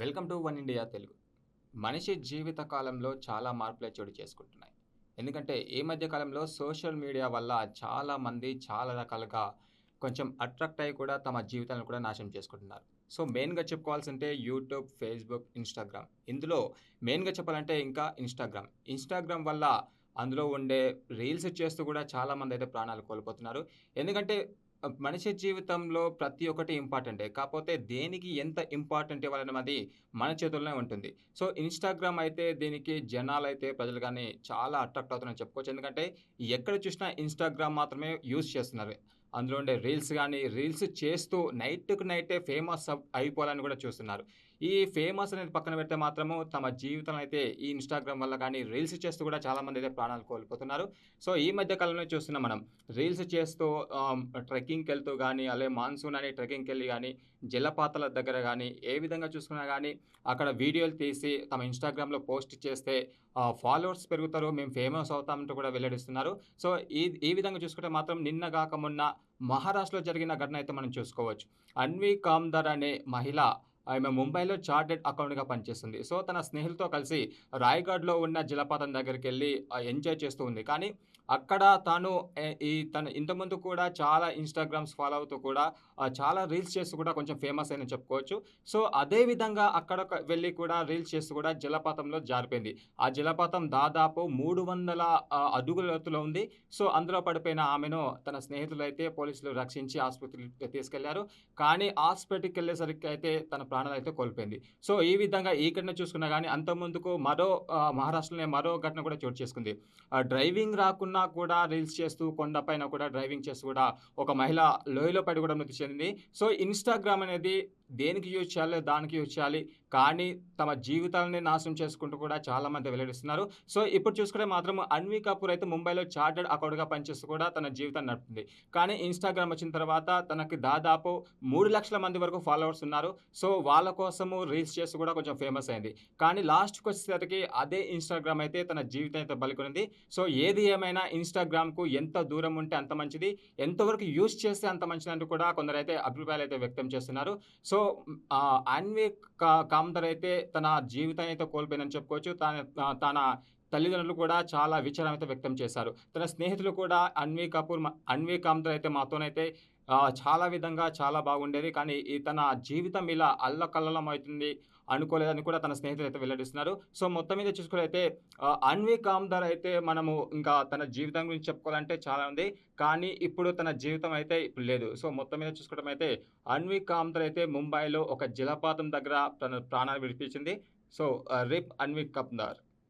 Welcome to one India Telugu. మనిషి జీవిత కాలంలో చాలా మార్పులే చోటు చేసుకుంటున్నాయి. ఎందుకంటే ఈ మధ్య కాలంలో సోషల్ మీడియా వల్ల చాలామంది చాలా రకాలుగా కొంచెం అట్రాక్ట్ అయ్యి కూడా తమ జీవితాలను కూడా నాశనం చేసుకుంటున్నారు. సో మెయిన్గా చెప్పుకోవాల్సింటే యూట్యూబ్ ఫేస్బుక్ ఇన్స్టాగ్రామ్. ఇందులో మెయిన్గా చెప్పాలంటే ఇంకా ఇన్స్టాగ్రామ్. ఇన్స్టాగ్రామ్ వల్ల అందులో ఉండే రీల్స్ చేస్తూ కూడా చాలామంది అయితే ప్రాణాలు కోల్పోతున్నారు. ఎందుకంటే మనిషి జీవితంలో ప్రతి ఒక్కటి ఇంపార్టెంటే. కాకపోతే దేనికి ఎంత ఇంపార్టెంట్ ఇవ్వాలన్నది మన చేతుల్లోనే ఉంటుంది. సో ఇన్స్టాగ్రామ్ అయితే దీనికి జనాలు అయితే ప్రజలు కానీ చాలా అట్రాక్ట్ అవుతున్నారని చెప్పుకోవచ్చు. ఎందుకంటే ఎక్కడ చూసినా ఇన్స్టాగ్రామ్ మాత్రమే యూజ్ చేస్తున్నారు. అందులో ఉండే రీల్స్ కానీ రీల్స్ చేస్తూ నైట్కు నైటే ఫేమస్ అయిపోవాలని కూడా చూస్తున్నారు. ఈ ఫేమస్ అనేది పక్కన పెడితే మాత్రము తమ జీవితం అయితే ఈ ఇన్స్టాగ్రామ్ వల్ల కానీ రీల్స్ చేస్తూ కూడా చాలామంది అయితే ప్రాణాలు కోల్పోతున్నారు. సో ఈ మధ్య కాలంలో చూస్తున్నాం మనం రీల్స్ చేస్తూ ట్రెక్కింగ్కి వెళ్తూ కానీ అలాగే మాన్సూన్ అని ట్రెక్కింగ్కి వెళ్ళి కానీ జలపాతాల దగ్గర కానీ ఏ విధంగా చూసుకున్నా కానీ అక్కడ వీడియోలు తీసి తమ ఇన్స్టాగ్రామ్లో పోస్ట్ చేస్తే ఫాలోవర్స్ పెరుగుతారు మేము ఫేమస్ అవుతామంటూ కూడా వెల్లడిస్తున్నారు. సో ఈ ఈ విధంగా చూసుకుంటే మాత్రం నిన్న కాక మొన్న మహారాష్ట్రలో జరిగిన ఘటన అయితే మనం చూసుకోవచ్చు. అన్వి కామ్దర్ అనే మహిళ ఆమె ముంబైలో చార్టెడ్ అకౌంట్గా పనిచేస్తుంది. సో తన స్నేహితులతో కలిసి రాయ్గఢ్లో ఉన్న జలపాతం దగ్గరికి వెళ్ళి ఎంజాయ్ చేస్తూ ఉంది. కానీ అక్కడ తాను ఈ తన ఇంతకుముందు కూడా చాలా ఇన్స్టాగ్రామ్స్ ఫాలో అవుతూ కూడా చాలా రీల్స్ చేస్తూ కూడా కొంచెం ఫేమస్ అయిన చెప్పుకోవచ్చు. సో అదే విధంగా అక్కడ వెళ్ళి కూడా రీల్స్ చేస్తూ కూడా జలపాతంలో జారిపోయింది. ఆ జలపాతం దాదాపు మూడు వందల అడుగుల లోతులో ఉంది. సో అందులో పడిపోయిన ఆమెను తన స్నేహితులు అయితే పోలీసులు రక్షించి ఆసుపత్రికి తీసుకెళ్ళారు. కానీ హాస్పిటల్కి వెళ్ళేసరికి అయితే తన ప్రాణాలు అయితే కోల్పోయింది. సో ఈ విధంగా ఈ ఘటన చూసుకున్నా కానీ అంతకుముందుకు మరో మహారాష్ట్రలోనే మరో ఘటన కూడా చోటు చేసుకుంది. ఆ, డ్రైవింగ్ రాకున్నా కూడా రీల్స్ చేస్తూ కొండపైన కూడా డ్రైవింగ్ చేస్తూ కూడా ఒక మహిళ లోయలో పడి కూడా మృతి చెందింది. సో ఇన్స్టాగ్రామ్ అనేది దేనికి యూజ్ చేయాలి దానికి యూజ్ చేయాలి. కానీ తమ జీవితాలని నాశనం చేసుకుంటూ కూడా చాలా మంది వెల్లడిస్తున్నారు. సో ఇప్పుడు చూసుకుంటే మాత్రం అన్వి కపూర్ అయితే ముంబైలో చార్టెడ్ అకౌంట్గా పనిచేస్తూ కూడా తన జీవితాన్ని నడుపుతుంది. కానీ ఇన్స్టాగ్రామ్ వచ్చిన తర్వాత తనకి దాదాపు మూడు లక్షల మంది వరకు ఫాలోవర్స్ ఉన్నారు. సో వాళ్ళ కోసము రీల్స్ చేసి కూడా కొంచెం ఫేమస్ అయింది. కానీ లాస్ట్కి వచ్చేసరికి అదే ఇన్స్టాగ్రామ్ అయితే తన జీవితం అయితే బలికొనింది సో ఏది ఏమైనా ఇన్స్టాగ్రామ్కు ఎంత దూరం ఉంటే అంత మంచిది. ఎంతవరకు యూజ్ చేస్తే అంత మంచిది అంటూ కూడా కొందరైతే అభిప్రాయాలు అయితే వ్యక్తం చేస్తున్నారు. సో ఆ, అన్వి కా- కామ్దర్ అయితే తన జీవితాన్ని అయితే కోల్పోయిందని చెప్పుకోవచ్చు. తన తన తల్లిదండ్రులు కూడా చాలా విచారం అయితే వ్యక్తం చేశారు. తన స్నేహితులు కూడా అన్వి కపూర్ అన్వి కామ్దర్ అయితే మాతోనైతే చాలా విధంగా చాలా బాగుండేది. కానీ ఈ తన జీవితం ఇలా అల్లకల్లం అవుతుంది అనుకోలేదని కూడా తన స్నేహితులు అయితే వెల్లడిస్తున్నారు. సో మొత్తం మీద చూసుకున్నైతే అన్వి కామ్దార్ అయితే మనము ఇంకా తన జీవితం గురించి చెప్పుకోవాలంటే చాలా ఉంది. కానీ ఇప్పుడు తన జీవితం అయితే ఇప్పుడు లేదు. సో మొత్తం మీద చూసుకోవడం అయితే అన్వి కామ్దార్ అయితే ముంబైలో ఒక జలపాతం దగ్గర తన ప్రాణాలు విడిపించింది. So RIP Anvi Kamdar